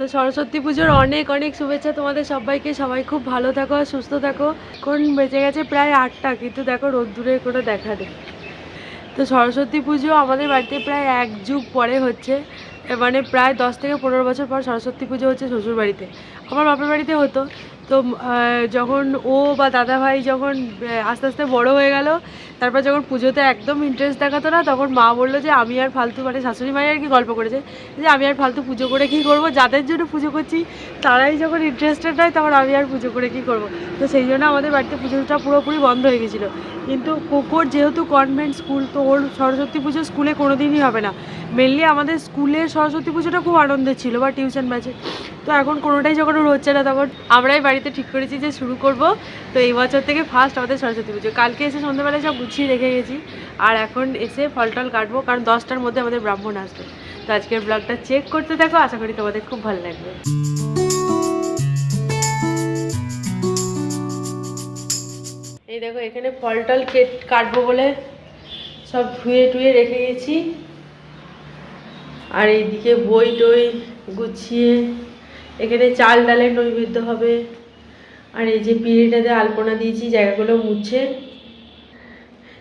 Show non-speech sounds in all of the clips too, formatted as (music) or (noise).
তো সরস্বতী পুজোর অনেক অনেক শুভেচ্ছা তোমাদের সবাইকে। সবাই খুব ভালো থাকো আর সুস্থ থাকো। এখন বেঁচে গেছে প্রায় আটটা, কিন্তু দেখো রোদ্দুরের কোনো দেখা নেই। তো সরস্বতী পুজো আমাদের বাড়িতে প্রায় এক যুগ পরে হচ্ছে। মানে প্রায় দশ থেকে পনেরো বছর পর সরস্বতী পুজো হচ্ছে শ্বশুর বাড়িতে আমার বাপের বাড়িতে হতো। তো যখন ও বা দাদা ভাই যখন আস্তে আস্তে বড় হয়ে গেল, তারপর যখন পুজোতে একদম ইন্টারেস্ট দেখাতো না, তখন মা বলল যে, আমি আর ফালতু মানে শাশুড়ি মায়ের আর কি গল্প করেছে, যে, আমি আর ফালতু পুজো করে কি করব? যাদের জন্য পুজো করছি, তারাই যখন ইন্টারেস্টেড হয়, তখন আমি আর পুজো করে কি করব? তো সেই জন্য আমাদের বাড়িতে পুজোটা পুরোপুরি বন্ধ হয়ে গেছিল। কিন্তু কোকোর যেহেতু কনভেন্ট স্কুল তো ওর সরস্বতী পুজো স্কুলে কোনো দিনই হবে না। মেনলি আমাদের স্কুলের সরস্বতী পুজোটা খুব আনন্দের ছিল বা টিউশন ব্যাচে তো এখন কোনোটাই যখন ওর হচ্ছে না, তখন আমরাই বাড়িতে ঠিক করেছি যে শুরু করব। তো এই বছর থেকে ফার্স্ট আমাদের সরস্বতী পুজো। কালকে এসে সন্ধ্যাবেলায় সব গুছিয়ে রেখে গেছি। আর এখন এসে ফল টল কাটবো, কারণ দশটার মধ্যে আমাদের ব্রাহ্মণ আসবে। তো আজকের ব্লগটা চেক করতে থাকো, আশা করি তোমাদের খুব ভালো লাগবে। এই দেখো, এখানে ফল টল কেট কাটবো বলে সব ধুয়ে টুয়ে রেখে গেছি আর এইদিকে বই টই গুছিয়ে, এখানে চাল ডালের নৈবেদ্য হবে। আর এই যে পিঁড়িটাতে আলপনা দিয়েছি, জায়গাগুলো মুছে।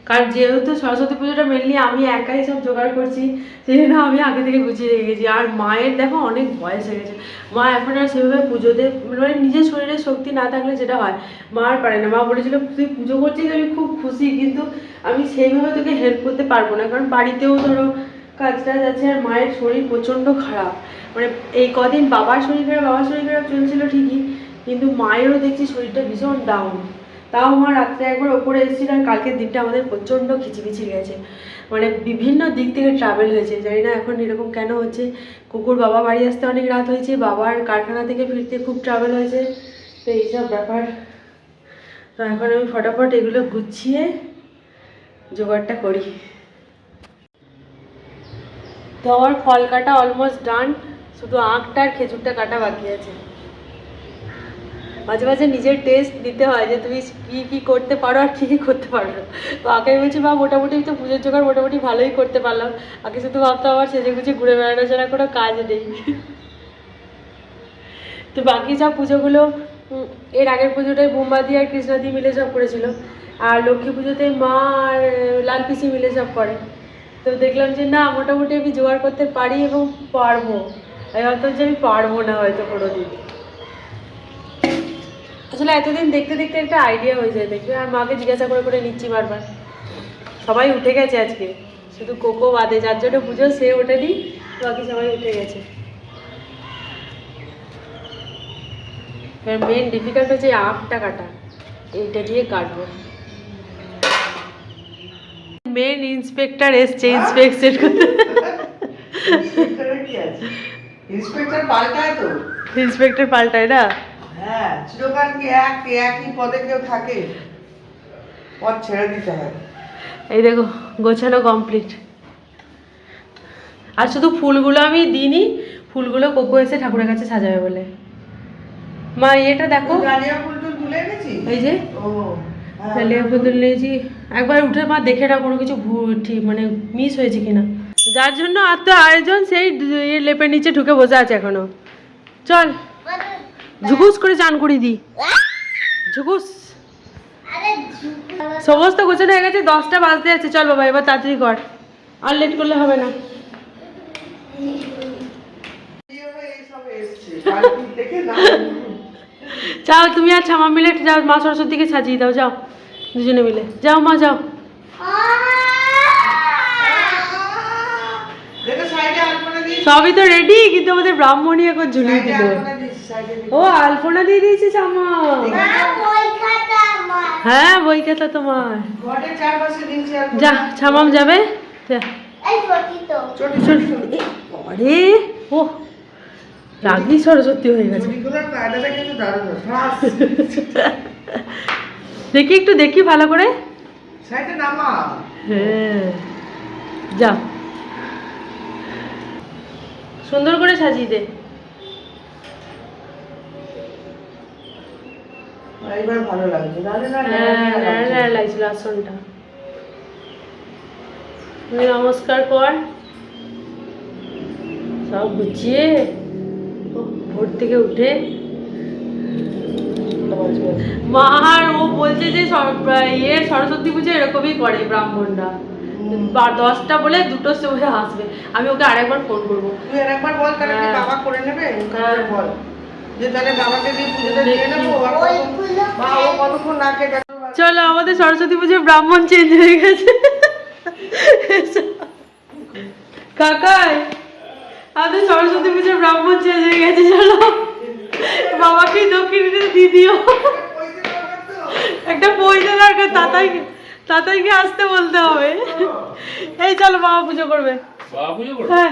কারণ যেহেতু সরস্বতী পুজোটা মেনলি আমি একাই সব জোগাড় করছি সেই জন্য আমি আগে থেকে গুছিয়ে রেখে গেছি। আর মায়ের দেখো অনেক বয়স হয়ে গেছে। মা এখন আর সেভাবে পুজোতে মানে নিজের শরীরে শক্তি না থাকলে যেটা হয়, মা আর পারে না। মা বলেছিল, তুই পুজো করছিস, আমি খুব খুশি, কিন্তু আমি সেইভাবে তোকে হেল্প করতে পারব না। কারণ বাড়িতেও ধরো কাজ টাজ আছে, আর মায়ের শরীর প্রচণ্ড খারাপ। মানে এই কদিন বাবার শরীর খারাপ, বাবার শরীর খারাপ চলছিল ঠিকই, কিন্তু মায়েরও দেখছি শরীরটা ভীষণ ডাউন তাও মা রাত্রে একবার ওপরে এসেছিল আর কালকের দিনটা আমাদের প্রচণ্ড খিচিবিচি গেছে মানে বিভিন্ন দিক থেকে ট্রাভেল হয়েছে। জানি না এখন এরকম কেন হচ্ছে। কুকুর বাবা বাড়ি আসতে অনেক রাত হয়েছে। বাবার কারখানা থেকে ফিরতে খুব ট্রাভেল হয়েছে। তো এইসব ব্যাপার। তো এখন আমি ফটাফট এগুলো গুছিয়ে জোগাড়টা করি। তো আমার ফল কাটা অলমোস্ট ডান শুধু আঁকটা আর খেজুরটা কাটা বাকি আছে। মাঝে মাঝে নিজের টেস্ট দিতে হয় যে তুমি কি কি করতে পারো আর কি কি করতে পারো তো আগে বলছি বা মোটামুটি তো পুজোর জোগাড় মোটামুটি ভালোই করতে পারলাম। আগে শুধু ভাবতাম আমার সেজে গুছে ঘুরে বেড়ানো ছাড়া কোনো কাজ নেই। তো বাকি সব পুজোগুলো এর আগের পুজোটায় বোমবাদি আর কৃষ্ণাদি মিলে সব করেছিল। আর লক্ষ্মী পুজোতে মা আর লাল পিসি মিলে সব করে। তো দেখলাম যে না, মোটামুটি আমি জোগাড় করতে পারি এবং পারব। আমি ভাবতাম যে আমি পারব না হয়তো কোনো দিন আসলে এতদিন দেখতে দেখতে একটা আইডিয়া হয়ে যায় দেখবে আর মাকে জিজ্ঞাসা করে করে নিচ্ছি বারবার। সবাই উঠে গেছে আজকে। শুধু কোকো বাদে যার জন্য পুজো সে ওঠেনি বাকি সবাই উঠে গেছে। এবার মেন ডিফিকাল্ট হচ্ছে আঁকটা কাটা। এইটা দিয়ে কাটবো। মেন ইন্সপেক্টর এসছে ইন্সপেকশন করতে? ইন্সপেক্টর পাল্টায় তো। ইন্সপেক্টর পাল্টায় না? হ্যাঁ চিরকাল কি এক একই পদে কেউ থাকে? পদ ছেড়ে দিতে হয়। এই দেখো গোছানো কমপ্লিট আর শুধু ফুলগুলো আমি দিইনি ফুলগুলো কোকো এসে ঠাকুরের কাছে সাজাবে বলে। মা এটা দেখো। ডালিয়া ফুল টুল তুলে এনেছি এই যে। ও হ্যাঁ। ডালিয়া ফুল নিয়েছি একবার উঠে মা দেখে না কোনো কিছু ঠিক মানে মিস হয়েছে কিনা। যার জন্য এত আয়োজন সেই ইয়ে লেপের নিচে ঢুকে বসে আছে এখনও। চল। ঝুকুস করে চান করি দি। ঝুকুস সমস্ত গোছানো হয়ে গেছে দশটা বাজতে যাচ্ছে। চল বাবা এবার তাড়াতাড়ি কর। আর লেট করলে হবে না। যাও তুমি আর ছামা মিলে যাও মা সরস্বতীকে সাজিয়ে দাও যাও। দুজনে মিলে। যাও মা যাও। দেখো সাইডে আলপনা দিয়েছি সবই তো রেডি কিন্তু আমাদের ব্রাহ্মণী এখন ঝুলিয়ে দিল। ও আলপনা দিয়ে দিয়েছে ছামা হ্যাঁ বই খাতা তোমার। দিয়েছি আলপনা যা ছামাম যাবে? আরে ও রাগি সরস্বতী হয়ে গেছে। দেখি একটু দেখি ভালো করে। হ্যাঁ যা। সুন্দর করে সাজিয়ে দে। এইবার ভালো লাগছে। না লাগছিল আসনটা। নমস্কার কর। সব গুছিয়ে ওর থেকে উঠে। মা আর ও বলছে যে ইয়ে সরস্বতী পুজো এরকমই করে ব্রাহ্মণরা। দশটা বলে দুটোর সময় আসবে। আমি ওকে আরেকবার ফোন করব। তুই আর একবার বল তাহলে হ্যাঁ। বাবা করে নেবে? হ্যাঁ। বল। যে তাহলে বাবাকে দিয়ে পুজোটা দিয়ে নেব আর ও কতক্ষণ না খেয়ে চলো আমাদের সরস্বতী পুজোর ব্রাহ্মণ চেঞ্জ হয়ে গেছে। কাকাই আমাদের সরস্বতী পুজোর ব্রাহ্মণ চেঞ্জ হয়ে গেছে চলো। বাবাকে দক্ষিণ দিয়ে দিও একটা পয়সা দরকার তাতাইকে তাতাইকে আসতে বলতে হবে। এই চলো বাবা পুজো করবে। বাবা পুজো করো হ্যাঁ।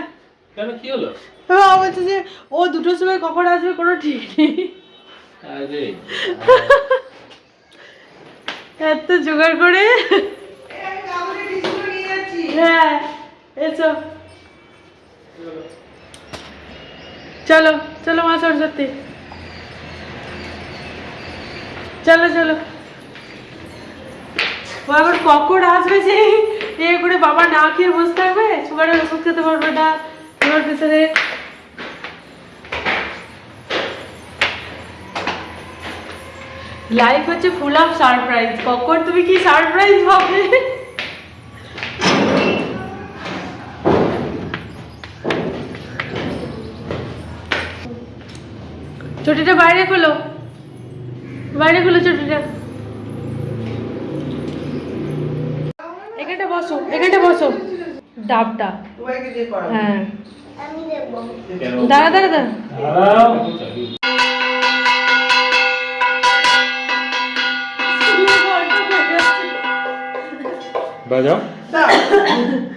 কেন কি হলো? বাবা বলছে যে ও দুটোর সময় কখন আসবে কোনো ঠিক নেই। এত জোগাড় করে। হ্যাঁ এসো। চলো চলো মা সরস্বতী। চলো চলো। ও আবার কখন আসবে সেই এ করে বাবা না খেয়ে বসে থাকবে? সুগারের ওষুধ খেতে পারবে না। সুগার প্রেসারে লাইফ হচ্ছে ফুল অফ সারপ্রাইজ কখন তুমি কি সারপ্রাইজ হবে? চটিটা বাইরে খোলো। বাইরে খোলো চটিটা। এখানটা বসো এখানটা বসো। ডাবটা। হ্যাঁ। দাঁড়া দাঁড়া দাঁড়া। 맞아? 딱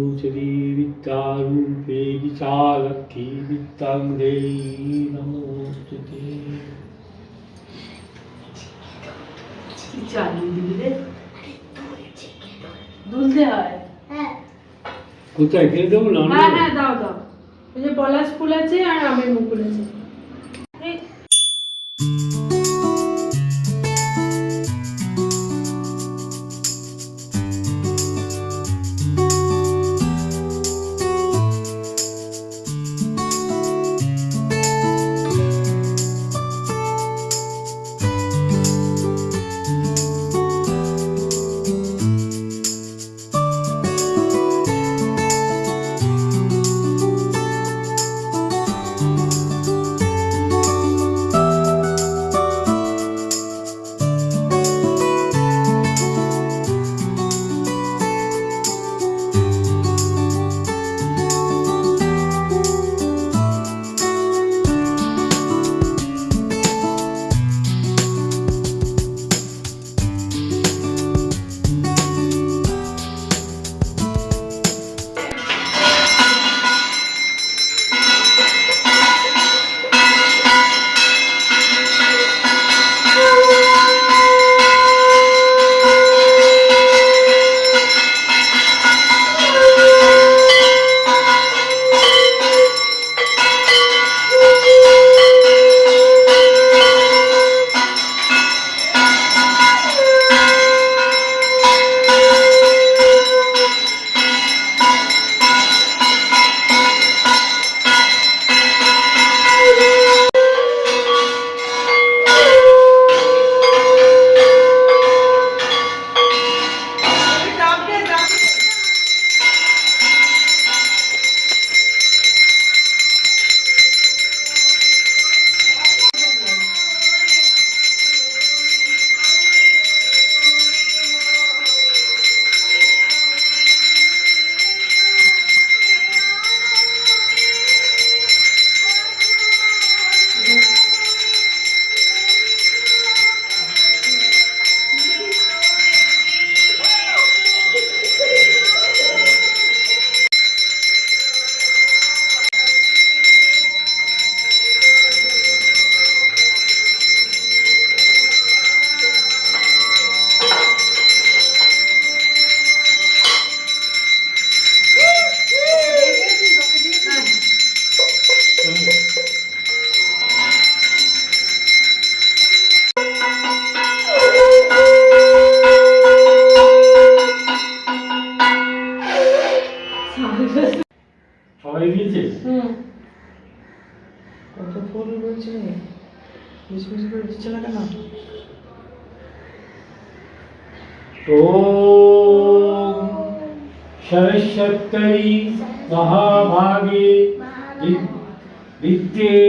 महागे वित्ते कविलोचने वित्तारूपे विशालक्षी वित्ताङ्गे नमोस्तुते কি চালিয়ে দিবি রে দুলতে হয় হ্যাঁ কোথায় ফেলে দেবো না হ্যাঁ হ্যাঁ দাও দাও ওই যে পলাশ ফুল আছে আর আমের মুকুল আছে उसमें महाभागे विद्ये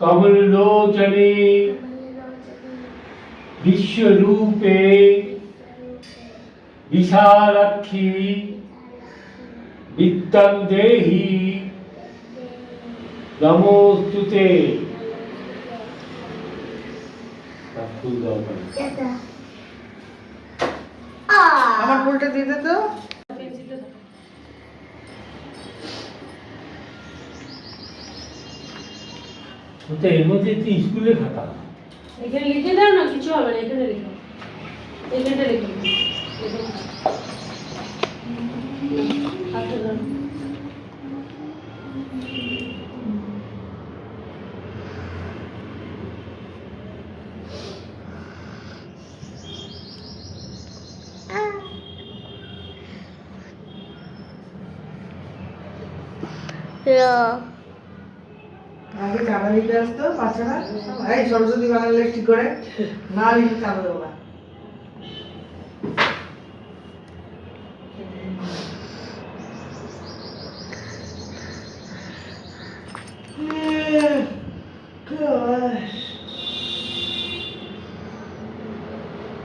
कमलोचने विश्वरूपे विशालक्षी वित्तं देहि। नमोऽस्तु ते। ফুল দাও পারে। আমার ফুলটা দিয়ে দে তো। ওটা এর মধ্যে একটি স্কুলে খাতা। এখানে লিখে দাও না কিছু হবে না এখানে লিখো। এখানে লিখো। হাতে ধরো। আগে চাঁদা দিতে আসতো, বাচ্চারা। এই সরস্বতী বাংলা ঠিক করে। না লিখে কানা দেবো না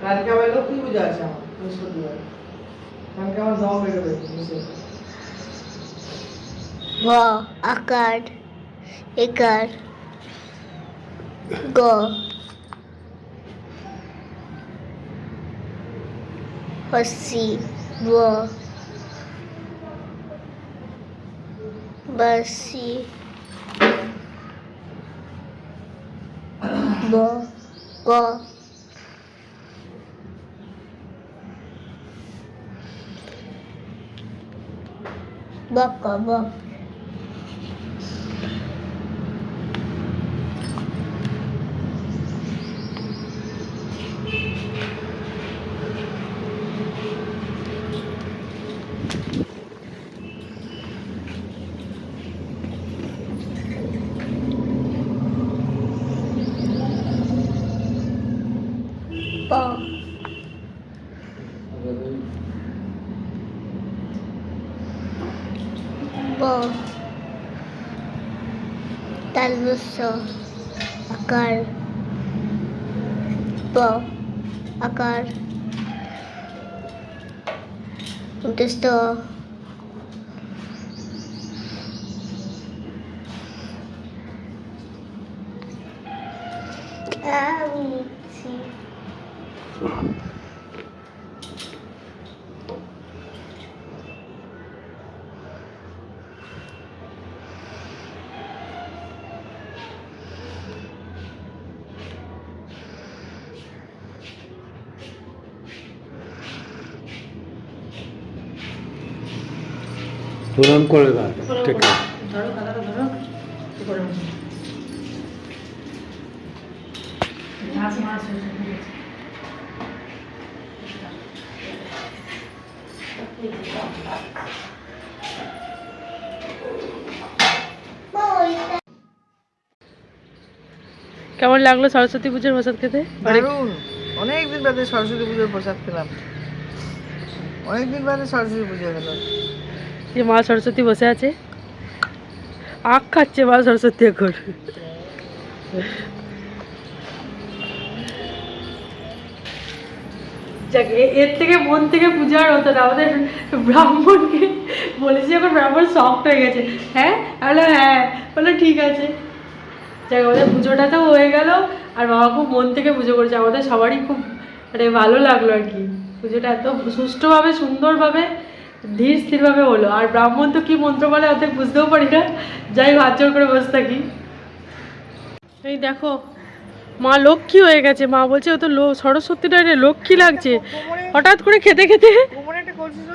কালকে আবার লক্ষ্মী পূজা আছে আমার বৃহস্পতিবার কালকে আমার দম বেরোবে নিচে। ব আকার একার গ। হসি ব। বাসি ব ক বক বক প প তালবস আকার প আকার উদ্দেশ্য আমি প্রণাম করে দাও। ঠিক। কেমন লাগল সরস্বতী পুজোর প্রসাদ খেতে? অনেকদিন বাদে সরস্বতী পুজোর প্রসাদ খেলাম। অনেকদিন বাদে সরস্বতী পুজো হলো। যে মা সরস্বতী বসে আছে। আখ খাচ্ছে মা সরস্বতী এখন। যাক এর থেকে মন থেকে পূজা আর হতো না, আমাদের ব্রাহ্মণকে বলেছি এখন ব্রাহ্মণ সফট হয়ে গেছে। হ্যাঁ? বলো হ্যাঁ। বলো, ঠিক আছে। যাক, আমাদের পুজোটা তো হয়ে গেল, আর বাবা খুব মন থেকে পুজো করেছে। আমাদের সবারই খুব মানে ভালো লাগল আর কি। পুজোটা এত সুষ্ঠুভাবে, সুন্দরভাবে ধীর স্থিরভাবে হলো আর ব্রাহ্মণ তো কি মন্ত্র বলে অর্ধেক বুঝতেও পারি না। যাই হাত জোর করে বসে থাকি। এই দেখো মা লক্ষ্মী হয়ে গেছে। মা বলছে ও তো সরস্বতীটা রে লক্ষ্মী লাগছে। হঠাৎ করে খেতে খেতে কলসি (laughs)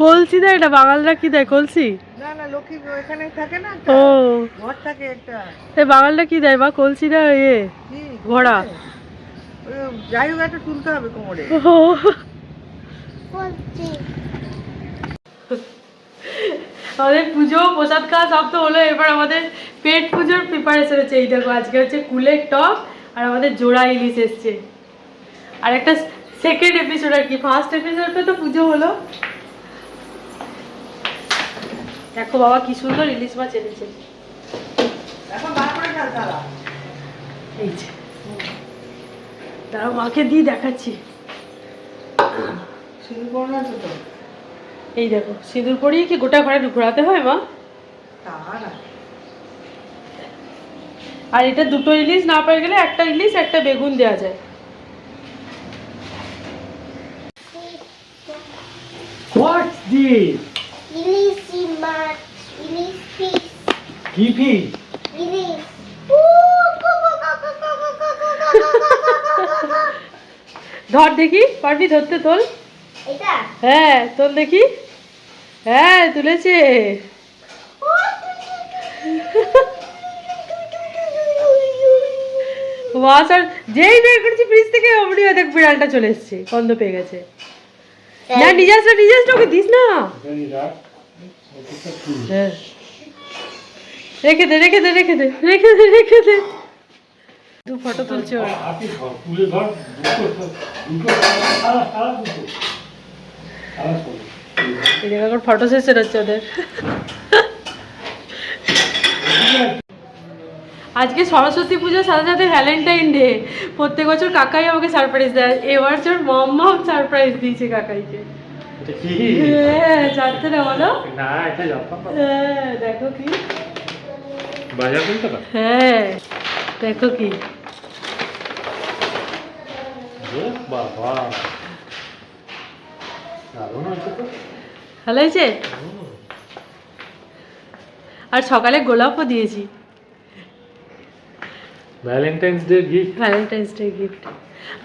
কলসি দেয় এটা বাঙালরা কি দেয় কলসি? না না না ও। বাঙালরা কি দেয় বা কলসিটা ইয়ে কি? ঘোড়া। যাই হোক একটা তুলতে হবে কোমরে। আমাদের পুজো প্রসাদ খাওয়া সব তো হলো এবার আমাদের পেট পুজোর প্রিপারেশন হচ্ছে। এই দেখো আজকে হচ্ছে কুলের টক আর আমাদের জোড়া ইলিশ এসছে। আর একটা সেকেন্ড এপিসোড আর কি ফার্স্ট এপিসোডটা তো পুজো হলো। দেখো বাবা কি সুন্দর ইলিশ মাছ এনেছে। এই যে। তারা মাকে দিয়ে দেখাচ্ছি। করুন আছে তো এই দেখো সিঁদুর পরিয়ে কি গোটা ঘরে ঘোরাতে হয় মা? তারা আর এটা দুটো ইলিশ না পেয়ে গেলে একটা ইলিশ একটা বেগুন দেওয়া যায়। মাছ ইলিশ ফিশ কি ফিশ ধর দেখি পারবি ধরতে তোল হ্যাঁ তোল দেখি হ্যাঁ তুলেছে মাছ আর যেই বের করেছি ফ্রিজ থেকে অমনি দেখ বিড়ালটা চলে এসছে গন্ধ পেয়ে গেছে না নিজে আসলে নিজে আসলে ওকে দিস না হ্যাঁ। রেখে দে রেখে দে রেখে দে রেখে দে রেখে দে দু ফটো তুলছে ওর এই জায়গা এখন ফটো সেশন হচ্ছে ওদের। আজকে সরস্বতী পুজোর সাথে সাথে ভ্যালেন্টাইন ডে প্রত্যেক বছর কাকাই আমাকে সারপ্রাইজ দেয়। এবার তোর মাম্মাও সারপ্রাইজ দিয়েছে কাকাইকে। হ্যাঁ জানতে না বলো? হ্যাঁ দেখো কি। হ্যাঁ দেখো কি। বাবা। ভালো হয়েছে? আর সকালে গোলাপও দিয়েছি। Valentine's day gift Valentine's day gift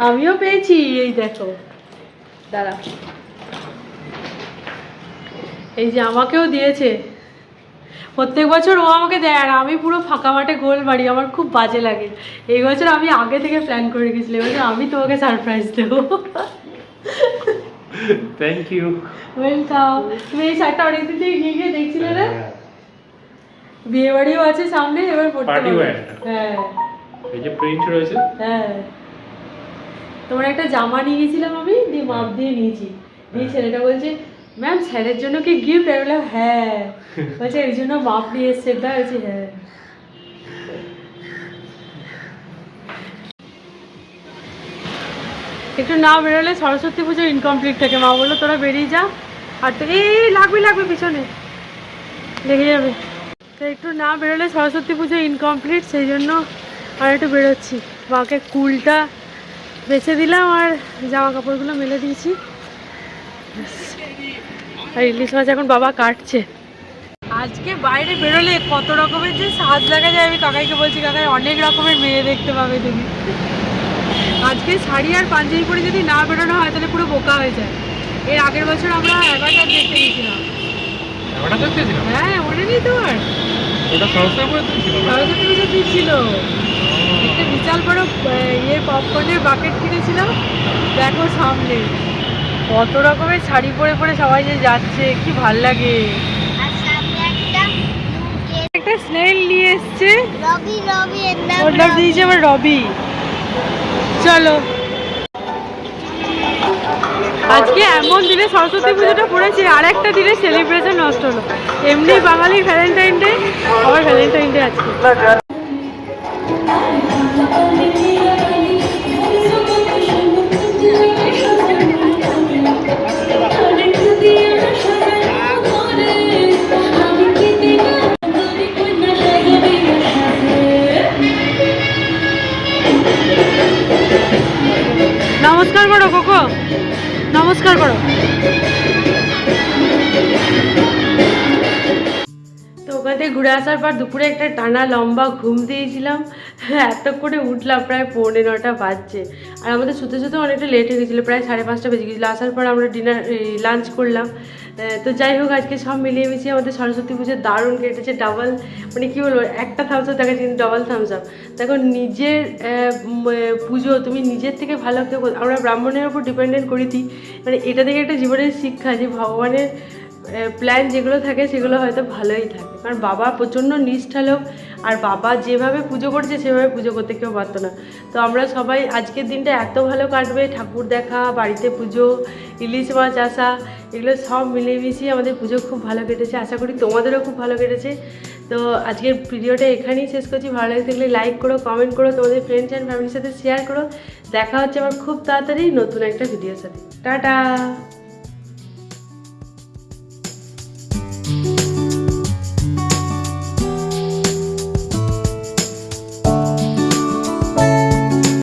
আমিও পেয়েছি এই দেখো। দাঁড়া। এই যে আমাকেও দিয়েছে। প্রত্যেক বছর ও আমাকে দেয় আর আমি পুরো ফাঁকা মাঠে গোল বাড়ি আমার খুব বাজে লাগে। এই বছর আমি আগে থেকে প্ল্যান করে রেখেছিলাম এবছর আমি তোমাকে সারপ্রাইজ দেবো। থ্যাংক ইউ ওয়েলকাম তুমি এই শার্টটা অনেকদিন থেকে গিয়ে গিয়ে দেখছিলে না? বিয়ে বাড়িও আছে সামনে এবার পড়তে পারবে। হ্যাঁ। এই যে প্রিন্ট রয়েছে। হ্যাঁ। তোমার একটা জামা নিয়ে গেছিলাম আমি দিয়ে মাপ দিয়ে নিয়েছি। দিয়ে ছেলেটা বলছে ম্যাম স্যারের জন্য কি গিফট আমি বললাম হ্যাঁ। (laughs) বলছে এই জন্য মাপ নিয়ে এসছে। এটা বলছি হ্যাঁ। একটু না বেরোলে সরস্বতী পুজো ইনকমপ্লিট থাকে। মা বলল, তোরা বেরিয়ে যা। আর তো এই লাগবে লাগবে পিছনে। লেগে যাবে। তো একটু না বেরোলে সরস্বতী পুজো ইনকমপ্লিট সেই জন্য আর একটু বেরোচ্ছি। মাকে কুলটা বেছে দিলাম আর জামা কাপড়গুলো মেলে দিয়েছি। আর ইলিশ মাছ এখন বাবা কাটছে। আজকে বাইরে বেরোলে কত রকমের যে সাজ লাগা যায়, আমি কাকাইকে বলছি, কাকাই, অনেক রকমের মেয়ে দেখতে পাবে তুমি। আজকে শাড়ি আর পাঞ্জাবি পরে যদি না বেরোনো হয় তাহলে পুরো বোকা হয়ে যায়। এর আগের বছর আমরা অ্যাভাটার দেখতে গেছিলাম। হ্যাঁ মনে নেই তোমার। ওটা সরস্বতী করে ছিল সরস্বতী দিন ছিল। একটা বিশাল বড় ইয়ে পপকর্নের বাকেট কিনেছিলাম। দেখো সামনে কত রকমের শাড়ি পরে পরে সবাই যে যাচ্ছে কি ভালো লাগে। একটা স্নেল নিয়ে এসছে। রবি রবি ওর নাম দিয়েছে আমার রবি। চলো। আজকে এমন দিনে সরস্বতী পুজোটা পড়েছে আর একটা দিনে সেলিব্রেশন নষ্ট হলো। এমনি বাঙালির ভ্যালেন্টাইন ডে আবার ভ্যালেন্টাইন ডে আজকে। নমস্কার করো ঘুরে আসার পর দুপুরে একটা টানা লম্বা ঘুম দিয়েছিলাম। এত করে উঠলাম প্রায় পৌনে নটা বাজছে। আর আমাদের শুতে শুতে অনেকটা লেট হয়ে গেছিল, প্রায় সাড়ে পাঁচটা বেজে গেছিল। আসার পর আমরা ডিনার লাঞ্চ করলাম। তো যাই হোক, আজকে সব মিলিয়ে মিশিয়ে আমাদের সরস্বতী পুজো দারুণ কেটেছে ডাবল মানে কী বলব, একটা থামস আপ দেখাচ্ছে, কিন্তু ডবল থামস আপ দেখো, নিজের পুজো, তুমি নিজের থেকে ভালো কেউ আমরা ব্রাহ্মণের উপর ডিপেন্ডেন্ট করি দিই মানে এটা থেকে একটা জীবনের শিক্ষা যে ভগবানের প্ল্যান যেগুলো থাকে, সেগুলো হয়তো ভালোই থাকে। কারণ বাবা প্রচণ্ড নিষ্ঠা লোক আর বাবা যেভাবে পুজো করছে সেভাবে পুজো করতে কেউ পারতো না। তো আমরা সবাই আজকের দিনটা এত ভালো কাটবে, ঠাকুর দেখা, বাড়িতে পুজো, ইলিশ মাছ আসা, এগুলো সব মিলেমিশিয়ে আমাদের পুজো খুব ভালো কেটেছে। আশা করি তোমাদেরও খুব ভালো কেটেছে। তো আজকের ভিডিওটা এখানেই শেষ করছি। ভালো লাগে থাকলে লাইক করো কমেন্ট করো, তোমাদের ফ্রেন্ডস অ্যান্ড ফ্যামিলির সাথে শেয়ার করো। দেখা হচ্ছে আবার খুব তাড়াতাড়ি নতুন একটা ভিডিওর সাথে। টাটা!